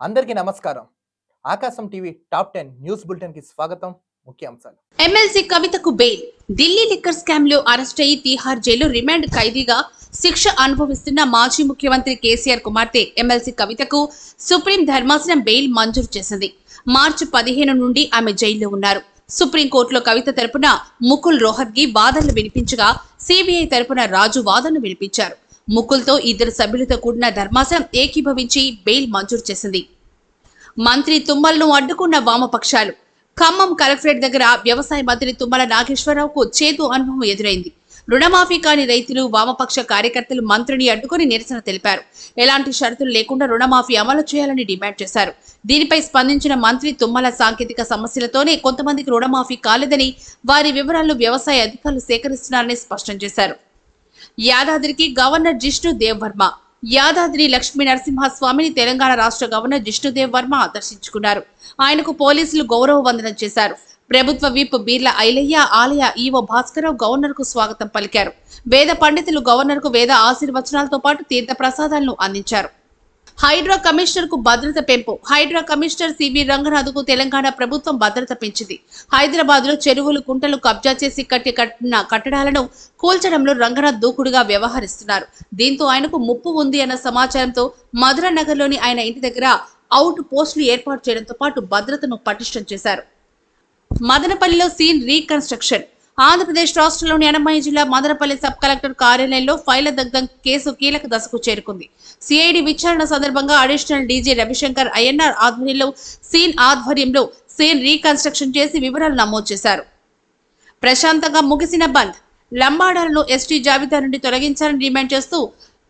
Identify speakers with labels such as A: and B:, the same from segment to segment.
A: అందరికీ నమస్కారం. Aakasam TV top ten news బులెటిన్కి స్వాగతం ముఖ్యాంశాలు
B: ఎమ్మెల్సీ కవితకు బెయిల్. ఢిల్లీ లిక్కర్ స్కామ్లో అరెస్ట్ అయ్యి తీహార్ జైలు రిమాండ్ ఖైదీగా శిక్ష అనుభవిస్తున్న మాజీ ముఖ్యమంత్రి కేసీఆర్ కుమార్తె ఎమ్మెల్సీ కవితకు సుప్రీం ధర్మాసనం బెయిల్ మంజూరు చేసింది. మార్చి పదిహేను నుండి ఆమె జైల్లో ఉన్నారు. సుప్రీంకోర్టులో కవిత తరపున ముకుల్ రోహత్గి వాదనలు వినిపించగా సిబిఐ తరపున రాజు వాదనలు వినిపించారు. ముకుల్తో ఇద్దరు సభ్యులతో కూడిన ధర్మాసనం ఏకీభవించి బెయిల్ మంజూరు చేసింది. మంత్రి తుమ్మలను అడ్డుకున్న వామపక్షాలు. ఖమ్మం కలెక్టరేట్ దగ్గర వ్యవసాయ మంత్రి తుమ్మల నాగేశ్వరరావుకు చేదు అనుభవం ఎదురైంది. రుణమాఫీ కాని రైతులు వామపక్ష కార్యకర్తలు మంత్రిని అడ్డుకుని నిరసన తెలిపారు. ఎలాంటి షరతులు లేకుండా రుణమాఫీ అమలు చేయాలని డిమాండ్ చేశారు. దీనిపై స్పందించిన మంత్రి తుమ్మల సాంకేతిక సమస్యలతోనే కొంతమందికి రుణమాఫీ కాలేదని వారి వివరాలు వ్యవసాయ అధికారులు సేకరిస్తున్నారని స్పష్టం చేశారు. యాదాద్రికి గవర్నర్ జిష్ణు దేవ్ వర్మ. యాదాద్రి లక్ష్మీ నరసింహస్వామిని తెలంగాణ రాష్ట్ర గవర్నర్ జిష్ణుదేవ్ వర్మ దర్శించుకున్నారు ఆయనకు పోలీసులు గౌరవ వందనం చేశారు. ప్రభుత్వ విప్ బీర్ల ఐలయ్య ఆలయ ఈవో భాస్కరరావు గవర్నర్కు స్వాగతం పలికారు. వేద పండితులు గవర్నర్కు వేద ఆశీర్వచనాలతో పాటు తీర్థ ప్రసాదాలను అందించారు. హైడ్రా కమిషనర్కు భద్రత పెంపు. హైడ్రా కమిషనర్ సివి రంగనాథ్కు తెలంగాణ ప్రభుత్వం భద్రత పెంచింది. హైదరాబాద్లో చెరువులు కుంటలు కబ్జా చేసి కట్టి కట్టిన కట్టడాలను కూల్చడంలో రంగనాథ్ దూకుడుగా వ్యవహరిస్తున్నారు. దీంతో ఆయనకు ముప్పు ఉంది అన్న సమాచారంతో మధుర నగర్లోని ఆయన ఇంటి దగ్గర అవుట్ పోస్టులు ఏర్పాటు చేయడంతో పాటు భద్రతను పటిష్టం చేశారు. మదనపల్లిలో సీన్ రీకన్స్ట్రక్షన్. ఆంధ్రప్రదేశ్ రాష్ట్రంలోని అనమయ్య జిల్లా మదనపల్లి సబ్ కలెక్టర్ కార్యాలయంలో ఫైల దగ్ధం కేసు కీలక దశకు చేరుకుంది. సిఐడి విచారణ సందర్భంగా అడిషనల్ డీజీ రవిశంకర్ అయ్యన్నార్ ఆధ్వర్యంలో సీన్ ఆధ్వర్యంలో సీన్ రీకన్స్ట్రక్షన్ చేసి వివరాలు నమోదు చేశారు. ప్రశాంతంగా ముగిసిన బంద్. లంబాడాలను ఎస్టీ జాబితా నుండి తొలగించాలని డిమాండ్ చేస్తూ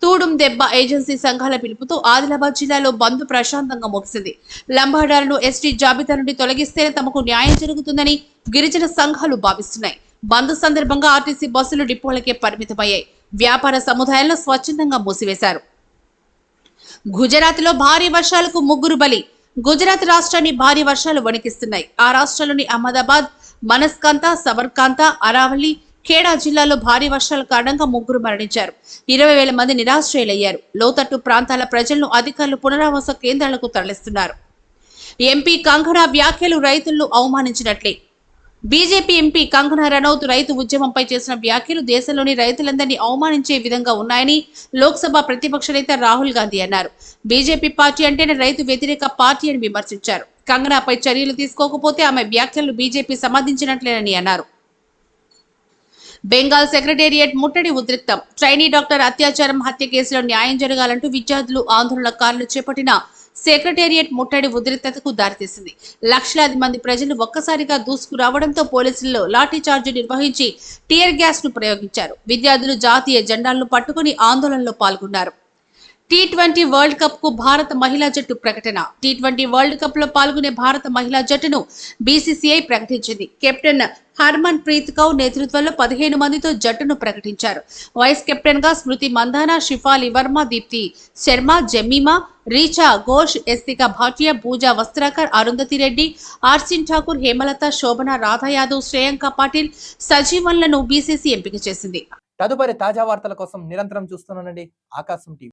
B: తూడుం దెబ్బ ఏజెన్సీ సంఘాల పిలుపుతో ఆదిలాబాద్ జిల్లాలో బంద్ ప్రశాంతంగా ముగిసింది. లంబాడాలను ఎస్టీ జాబితా నుండి తొలగిస్తేనే తమకు న్యాయం జరుగుతుందని గిరిజన సంఘాలు భావిస్తున్నాయి. బంద్ సందర్భంగా ఆర్టీసీ బస్సులు డిపోలకే పరిమితమయ్యాయి. వ్యాపార సముదాయాలను స్వచ్ఛందంగా మూసివేశారు. గుజరాత్లో భారీ వర్షాలకు ముగ్గురు బలి. గుజరాత్ రాష్ట్రాన్ని భారీ వర్షాలు వణికిస్తున్నాయి. ఆ రాష్ట్రంలోని అహ్మదాబాద్ మనస్కాంత సవర్కాంత అరావలి ఖేడా జిల్లాలో భారీ వర్షాల కారణంగా ముగ్గురు మరణించారు. ఇరవై వేల మంది నిరాశ్రయులయ్యారు. లోతట్టు ప్రాంతాల ప్రజలను అధికారులు పునరావాస కేంద్రాలకు తరలిస్తున్నారు. ఎంపీ కంగనా వ్యాఖ్యలు రైతులను అవమానించినట్లే. బీజేపీ ఎంపీ కంగనా రనౌత్ రైతు ఉద్యమంపై చేసిన వ్యాఖ్యలు దేశంలోని రైతులందరినీ అవమానించే విధంగా ఉన్నాయని లోక్సభ ప్రతిపక్ష నేత రాహుల్ గాంధీ అన్నారు. బీజేపీ పార్టీ అంటేనే రైతు వ్యతిరేక పార్టీ అని విమర్శించారు. కంగనాపై చర్యలు తీసుకోకపోతే ఆమె వ్యాఖ్యలు బీజేపీ సమర్థించినట్లేనని అన్నారు. బెంగాల్ సెక్రటేరియట్ ముట్టడి ఉద్రిక్తం. ట్రైనీ డాక్టర్ అత్యాచారం హత్య కేసులో న్యాయం జరగాలంటూ విద్యార్థులు ఆందోళనకారులు చేపట్టిన సెక్రటేరియట్ ముట్టడి ఉద్రిక్తతకు దారితీసింది. లక్షలాది మంది ప్రజలు ఒక్కసారిగా దూసుకురావడంతో పోలీసుల్లో లాఠీ చార్జ్ నిర్వహించి టియర్ గ్యాస్ను ప్రయోగించారు. విద్యార్థులు జాతీయ జెండాలను పట్టుకుని ఆందోళనలో పాల్గొన్నారు. టీ ట్వంటీ వరల్డ్ కప్కు భారత మహిళా జట్టు ప్రకటన. టీ ట్వంటీ వరల్డ్ కప్లో పాల్గొనే భారత మహిళా జట్టును బీసీసీఐ ప్రకటించింది. కెప్టెన్ హర్మన్ ప్రీత్ కౌర్ నేతృత్వంలో పదిహేను మందితో జట్టును ప్రకటించారు. వైస్ కెప్టెన్గా స్మృతి మందానా షిఫాలి వర్మ దీప్తి శర్మ జమీమా రీచా ఘోష్ ఎస్తిక భాటియా పూజా వస్త్రాకర్ అరుంధతి రెడ్డి ఆర్సిన్ ఠాకూర్ హేమలత శోభన రాధా యాదవ్ శ్రేయాంక పాటిల్ సజీవన్లను బీసీసీ ఎంపిక చేసింది.
A: తదుపరి తాజా వార్తల కోసం నిరంతరం చూస్తున్నానండి ఆకాశం టీవీ.